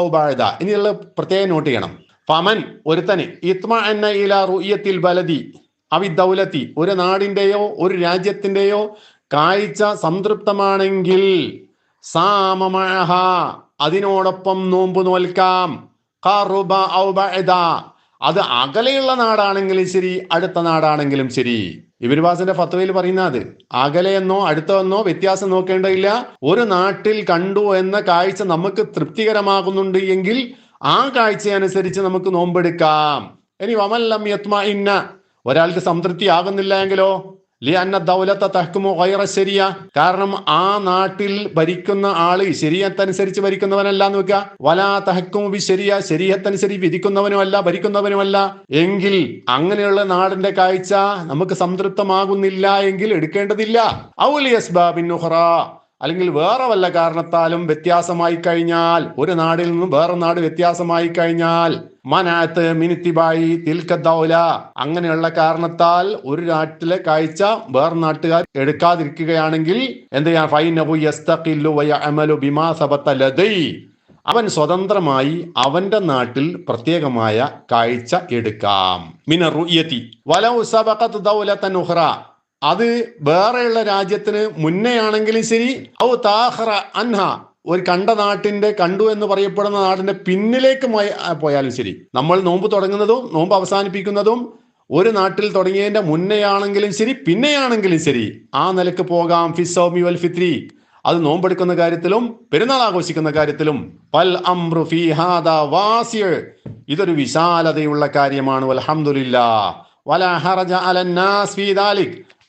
ബഅദ. ഇനിയുള്ള പ്രത്യേകം നോട്ട് ചെയ്യണം. ഫമൻ ഒരുത്തന് ഇത്മാന ഇലാ റുഇയത്തിൽ ബലദി അവി ഒരു നാടിന്റെയോ ഒരു രാജ്യത്തിന്റെയോ കാഴ്ച സംതൃപ്തമാണെങ്കിൽ സാമമഴ അതിനോടൊപ്പം നോമ്പ് നോൽക്കാം. ഖറുബ ഔ ബഅദ. അത് അകലെയുള്ള നാടാണെങ്കിലും ശരി അടുത്ത നാടാണെങ്കിലും ശരി. ഇബിർവാസിന്റെ ഫത്വയിൽ പറയുന്ന അത്. അകലെയെന്നോ അടുത്തെന്നോ വ്യത്യാസം നോക്കേണ്ടതില്ല. ഒരു നാട്ടിൽ കണ്ടു എന്ന കാഴ്ച നമുക്ക് തൃപ്തികരമാകുന്നുണ്ട് എങ്കിൽ ആ കാഴ്ച അനുസരിച്ച് നമുക്ക് നോമ്പെടുക്കാം. ഇനി വമല്ലം യത്മ ഇന്ന ഒരാൾക്ക് സംതൃപ്തി ആകുന്നില്ല എങ്കിലോ? ലി അന്ന ദൗലത്ത തഹ്കുമു ഗൈറ ശരിയ കാരണം ആ നാട്ടിൽ ഭരിക്കുന്ന ആൾ ശരീരത്തനുസരിച്ച് ഭരിക്കുന്നവനല്ല എന്ന് വെക്കുക വലാ തഹക്കുമു ബി ശരിയ ശരീരത്തനുസരിച്ച് വിധിക്കുന്നവനുമല്ല ഭരിക്കുന്നവനുമല്ല. എങ്കിൽ അങ്ങനെയുള്ള നാടിന്റെ കാഴ്ച നമുക്ക് സംതൃപ്തമാകുന്നില്ല എങ്കിൽ എടുക്കേണ്ടതില്ല. ഔലി അസ്ബാബിൻ ഉഖ്റ അല്ലെങ്കിൽ വേറെ വല്ല കാരണത്താലും വ്യത്യാസമായി കഴിഞ്ഞാൽ ഒരു നാടിൽ നിന്നും വേറെ നാട് വ്യത്യാസമായി കഴിഞ്ഞാൽ മനാത്ത് മിനിത്തിബായി തിൽക്ക ദൗല. അങ്ങനെയുള്ള കാരണത്താൽ ഒരു നാട്ടിലെ കാഴ്ച വേറെ നാട്ടുകാർ എടുക്കാതിരിക്കുകയാണെങ്കിൽ എന്ത് അവൻ സ്വതന്ത്രമായി അവന്റെ നാട്ടിൽ പ്രത്യേകമായ കാഴ്ച എടുക്കാം. മിന റുയത്തി വലൗ സബഖത്ത് ദൗലത്തൻ ഉഖ്റ. അത് വേറെയുള്ള രാജ്യത്തിന് മുന്നേ ആണെങ്കിലും ശരി ഔ താഹറ അൻഹ ഒരു കണ്ട നാട്ടിന്റെ കണ്ടു എന്ന് പറയപ്പെടുന്ന നാടിന്റെ പിന്നിലേക്ക് പോയാലും ശരി. നമ്മൾ നോമ്പ് തുടങ്ങുന്നതും നോമ്പ് അവസാനിപ്പിക്കുന്നതും ഒരു നാട്ടിൽ തുടങ്ങിയതിന്റെ മുന്നെയാണെങ്കിലും ശരി പിന്നെയാണെങ്കിലും ശരി. ആ നിലയ്ക്ക് പോകാം ഫിസോമി വൽ ഫിത്രി. അത് നോമ്പെടുക്കുന്ന കാര്യത്തിലും പെരുന്നാൾ ആഘോഷിക്കുന്ന കാര്യത്തിലും. പൽ അംറു ഇതൊരു വിശാലതയുള്ള കാര്യമാണ് വൽഹംദുലില്ലാ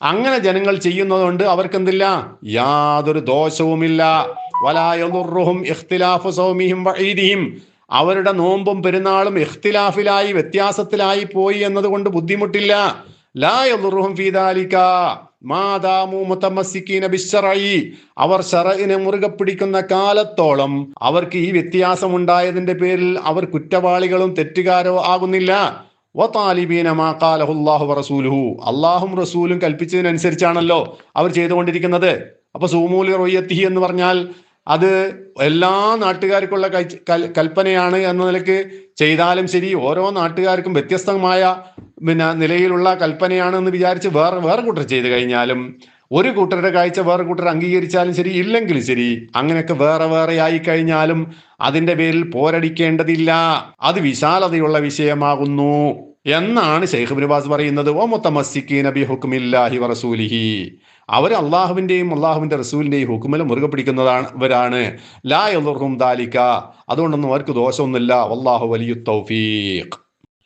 അങ്ങനെ ജനങ്ങൾ ചെയ്യുന്നതുകൊണ്ട് അവർക്കെന്തില്ല? യാതൊരു ദോഷവുമില്ല. വലായുറുഹും ഇഖ്തിലാഫു സൗമിഹിം വഈദിഹിം. അവരുടെ നോമ്പും പെരുന്നാളും ഇഖ്തിലാഫിലായി വ്യത്യാസത്തിലായി പോയി എന്നതുകൊണ്ട് ബുദ്ധിമുട്ടില്ല. ലാ യദുർറുഹും ഫീ ദാലിക. മാദാമു മുതമസ്സിക്കീന ബിശ്ശറഈ. അവർ ഷറഇനെ മുറുകെ പിടിക്കുന്ന കാലത്തോളം അവർക്ക് ഈ വ്യത്യാസം ഉണ്ടായതിന്റെ പേരിൽ അവർ കുറ്റവാളികളും തെറ്റുകാരോ ആകുന്നില്ല. അള്ളാഹും റസൂലും കൽപ്പിച്ചതിനനുസരിച്ചാണല്ലോ അവർ ചെയ്തുകൊണ്ടിരിക്കുന്നത്. അപ്പൊ സൂമൂലി റൊയ്യത്തിഹി എന്ന് പറഞ്ഞാൽ അത് എല്ലാ നാട്ടുകാർക്കുള്ള കൽപ്പനയാണ് എന്ന നിലയ്ക്ക് ചെയ്താലും ശരി ഓരോ നാട്ടുകാർക്കും വ്യത്യസ്തമായ പിന്നെ നിലയിലുള്ള കൽപ്പനയാണ് എന്ന് വിചാരിച്ച് വേറെ വേറെ കൂട്ടർ ചെയ്തു കഴിഞ്ഞാലും ഒരു കൂട്ടരുടെ കാഴ്ച വേറെ കൂട്ടർ അംഗീകരിച്ചാലും ശരി ഇല്ലെങ്കിൽ ശരി അങ്ങനെയൊക്കെ വേറെ വേറെ ആയി കഴിഞ്ഞാലും അതിന്റെ പേരിൽ പോരടിക്കേണ്ടതില്ല. അത് വിശാലതയുള്ള വിഷയമാകുന്നു എന്നാണ് ഷെയ്ഖ് ബിനുബാസ് പറയുന്നത്. ഓ ഹുക്മില്ലാഹി വറസൂലിഹി അവർ അള്ളാഹുവിന്റെയും അള്ളാഹുവിന്റെ റസൂലിന്റെയും ഹുക്കുമിൽ മുറുകെ പിടിക്കുന്നതാണ് ഇവരാണ്. ലാ ദാലിക്ക ദാലിക. അതുകൊണ്ടൊന്നും അവർക്ക് ദോഷമൊന്നുമില്ല. അള്ളാഹു വലിയ തൗഫീഖ്.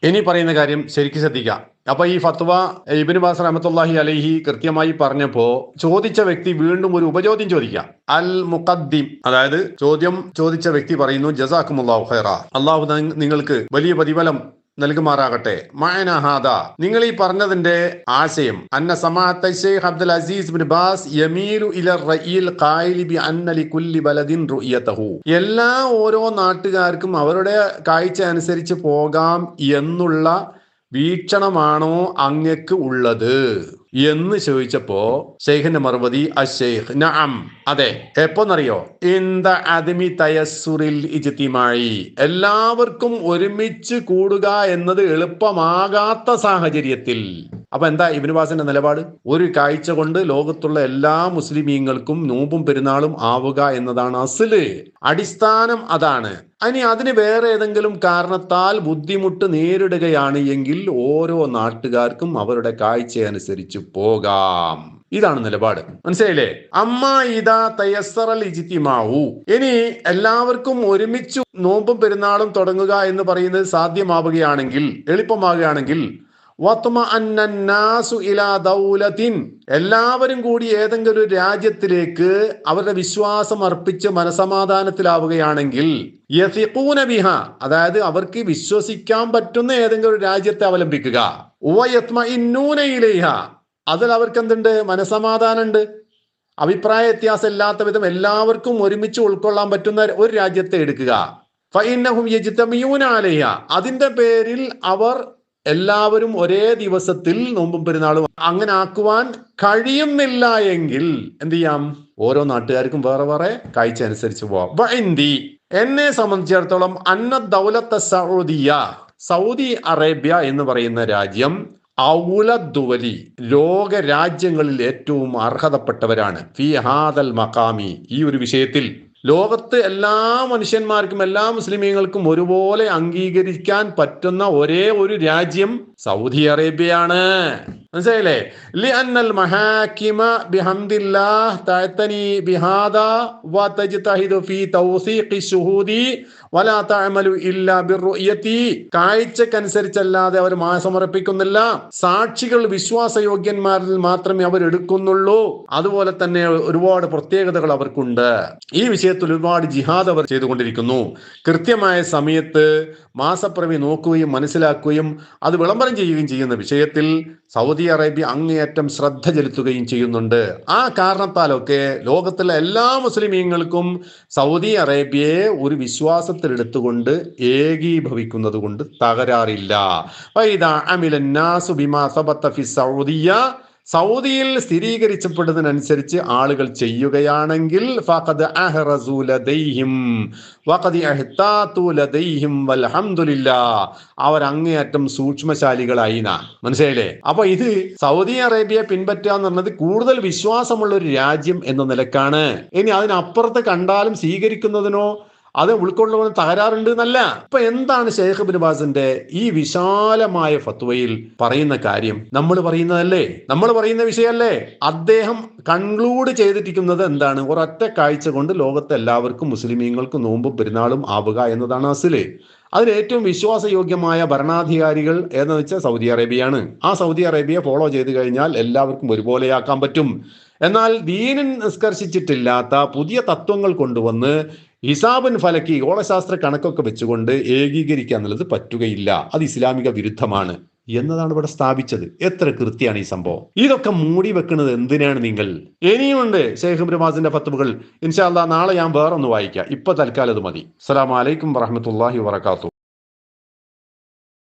ഇനി പറയുന്ന കാര്യം ശരിക്കും ശ്രദ്ധിക്കാം. അപ്പൊ ഈ ഫത്വ ഇബിന് ബാസ് റഹമത്തല്ലാഹി അലഹി കൃത്യമായി പറഞ്ഞപ്പോ ചോദിച്ച വ്യക്തി വീണ്ടും ഒരു ഉപചോദ്യം ചോദിക്കാം. അൽ മുഖദ്ദിം. അതായത് ചോദ്യം ചോദിച്ച വ്യക്തി പറയുന്നു ജസാക്കുമുല്ലാഹു ഖൈറ. അള്ളാഹു നിങ്ങൾക്ക് വലിയ പ്രതിഫലം നൽകുമാറാകട്ടെ. നിങ്ങൾ ഈ പറഞ്ഞതിന്റെ ആശയം അന്ന സമാഅത്ത Sheikh Abdul Aziz bin Baz യമീലു ഇല ഖായിലി ബി അന്ന എല്ലാ ഓരോ നാട്ടുകാർക്കും അവരുടെ കാഴ്ച അനുസരിച്ച് പോകാം എന്നുള്ള വീക്ഷണമാണോ അങ്ങക്ക് ഉള്ളത്? എന്ന് ചോദിച്ചപ്പോ ഷെയ്ഖിന്റെ മറുപടി അഷെയ്ഖ് നഅം. അതെ. എപ്പോന്നറിയോ? ഇന്ത അദ്മി തയസ്സുറിൽ ഇജിത്തിമായി എല്ലാവർക്കും ഒരുമിച്ച് കൂടുക എന്നത് എളുപ്പമാകാത്ത സാഹചര്യത്തിൽ. അപ്പൊ എന്താ ഇബിനുവാസിന്റെ നിലപാട്? ഒരു കാഴ്ച കൊണ്ട് ലോകത്തുള്ള എല്ലാ മുസ്ലിമീങ്ങൾക്കും നോമ്പും പെരുന്നാളും ആവുക എന്നതാണ് അസിൽ. അടിസ്ഥാനം അതാണ്. ഇനി അതിന് വേറെ ഏതെങ്കിലും കാരണത്താൽ ബുദ്ധിമുട്ട് നേരിടുകയാണ് എങ്കിൽ ഓരോ നാട്ടുകാർക്കും അവരുടെ കാഴ്ച അനുസരിച്ച് പോകാം. ഇതാണ് നിലപാട്. മനസ്സിലായില്ലേ? അമ്മ ഇതാ തയസ്സറൽ ഇജിത്തിമാവു ഇനി എല്ലാവർക്കും ഒരുമിച്ച് നോമ്പും പെരുന്നാളും തുടങ്ങുക എന്ന് പറയുന്നത് സാധ്യമാവുകയാണെങ്കിൽ എളുപ്പമാവുകയാണെങ്കിൽ എല്ലാവരും കൂടി ഏതെങ്കിലും ഒരു രാജ്യത്തിലേക്ക് അവരുടെ വിശ്വാസം അർപ്പിച്ച് മനസമാധാനത്തിലാവുകയാണെങ്കിൽ ബിഹ അതായത് അവർക്ക് വിശ്വസിക്കാൻ പറ്റുന്ന ഏതെങ്കിലും ഒരു രാജ്യത്തെ അവലംബിക്കുക. അതിൽ അവർക്ക് എന്തുണ്ട് മനസമാധാനമുണ്ട്. അഭിപ്രായ വ്യത്യാസം ഇല്ലാത്ത വിധം എല്ലാവർക്കും ഒരുമിച്ച് ഉൾക്കൊള്ളാൻ പറ്റുന്ന ഒരു രാജ്യത്തെ എടുക്കുക. അതിന്റെ പേരിൽ അവർ എല്ലാവരും ഒരേ ദിവസത്തിൽ നോമ്പും പെരുന്നാളും അങ്ങനെ ആക്കുവാൻ കഴിയുന്നില്ല എങ്കിൽ എന്ത് ചെയ്യാം? ഓരോ നാട്ടുകാർക്കും വേറെ വേറെ കാഴ്ച അനുസരിച്ച് പോവാം. എന്നെ സംബന്ധിച്ചിടത്തോളം അന്ന ദൗലത്ത സൗദിയ സൗദി അറേബ്യ എന്ന് പറയുന്ന രാജ്യം ഔലദ്വലി ലോക രാജ്യങ്ങളിൽ ഏറ്റവും അർഹതപ്പെട്ടവരാണ്. ഫി ഹാദൽ മക്കാമി ഈ ഒരു വിഷയത്തിൽ ലോകത്ത് എല്ലാ മനുഷ്യന്മാർക്കും എല്ലാ മുസ്ലിമീങ്ങൾക്കും ഒരുപോലെ അംഗീകരിക്കാൻ പറ്റുന്ന ഒരേ ഒരു രാജ്യം സൗദി അറേബ്യയാണ്. മനസ്സിലായില്ലേ? ബിഹംദില്ലാഹ് ഫീ ശുഹൂദി വലാ തഅമലു ഇല്ലാ കാഴ്ചക്കനുസരിച്ചല്ലാതെ അവർ സമർപ്പിക്കുന്നില്ല സാക്ഷികൾ വിശ്വാസയോഗ്യന്മാരിൽ മാത്രമേ അവർ എടുക്കുന്നുള്ളൂ അതുപോലെ തന്നെ ഒരുപാട് പ്രത്യേകതകൾ അവർക്കുണ്ട്. ഈ വിഷയത്തിൽ ഒരുപാട് ജിഹാദ് അവർ ചെയ്തുകൊണ്ടിരിക്കുന്നു. കൃത്യമായ സമയത്ത് മാസപ്പിറവി നോക്കുകയും മനസ്സിലാക്കുകയും അത് വിളംബരം ചെയ്യുകയും ചെയ്യുന്ന വിഷയത്തിൽ സൗദി അറേബ്യ അങ്ങേയറ്റം ശ്രദ്ധ ചെലുത്തുകയും ചെയ്യുന്നുണ്ട്. ആ കാരണത്താലൊക്കെ ലോകത്തിലെ എല്ലാ മുസ്ലിമീങ്ങൾക്കും സൗദി അറേബ്യയെ ഒരു വിശ്വാസത്തിലെടുത്തുകൊണ്ട് ഏകീഭവിക്കുന്നത് കൊണ്ട് തകരാറില്ല സൗദിയിൽ സ്ഥിരീകരിച്ചപ്പെടുന്നതിനനുസരിച്ച് ആളുകൾ ചെയ്യുകയാണെങ്കിൽ അവരങ്ങേയറ്റം സൂക്ഷ്മശാലികളായിന. മനസ്സിലായില്ലേ? അപ്പൊ ഇത് സൗദി അറേബ്യ പിൻപറ്റുക എന്ന് പറഞ്ഞത് കൂടുതൽ വിശ്വാസമുള്ള ഒരു രാജ്യം എന്ന നിലക്കാണ്. ഇനി അതിനപ്പുറത്ത് കണ്ടാലും സ്വീകരിക്കുന്നതിനോ അത് ഉൾക്കൊള്ളുവാൻ തകരാറുണ്ട് എന്നല്ല ഇപ്പൊ എന്താണ് ഷെയ്ഖ് ബിൻ ബാസിന്റെ ഈ വിശാലമായ ഫത്വയിൽ പറയുന്ന കാര്യം? നമ്മൾ പറയുന്നതല്ലേ? നമ്മൾ പറയുന്ന വിഷയമല്ലേ? അദ്ദേഹം കൺക്ലൂഡ് ചെയ്തിരിക്കുന്നത് എന്താണ്? ഒരൊറ്റ കാഴ്ച കൊണ്ട് ലോകത്തെ എല്ലാവർക്കും മുസ്ലിമീങ്ങൾക്കും നോമ്പും പെരുന്നാളും ആവുക എന്നതാണ് അസിൽ. അതിൽ ഏറ്റവും വിശ്വാസയോഗ്യമായ ഭരണാധികാരികൾ എന്ന് വെച്ചാൽ സൗദി അറേബ്യയാണ്. ആ സൗദി അറേബ്യയെ ഫോളോ ചെയ്ത് കഴിഞ്ഞാൽ എല്ലാവർക്കും ഒരുപോലെയാക്കാൻ പറ്റും. എന്നാൽ ദീനൻ നിഷ്കർഷിച്ചിട്ടില്ലാത്ത പുതിയ തത്വങ്ങൾ കൊണ്ടുവന്ന് ഹിസാബൻ ഫലക്കി ഗോളശാസ്ത്ര കണക്കൊക്കെ വെച്ചുകൊണ്ട് ഏകീകരിക്കുക എന്നുള്ളത് പറ്റുകയില്ല. അത് ഇസ്ലാമിക വിരുദ്ധമാണ് എന്നതാണ് ഇവിടെ സ്ഥാപിച്ചത്. എത്ര കൃത്യമാണ് ഈ സംഭവം. ഇതൊക്കെ മൂടി വെക്കുന്നത് എന്തിനാണ് നിങ്ങൾ? ഇനിയുമുണ്ട് ഷെയ്ഖ് ബ്രമാസിന്റെ ഫത്തുബുകൾ ഇൻഷാല്ല നാളെ ഞാൻ വേറൊന്ന് വായിക്കാം. ഇപ്പൊ തൽക്കാലം അത് മതി. അസ്സലാമലൈക്കും വറഹമത്തല്ലാഹി വാത്തു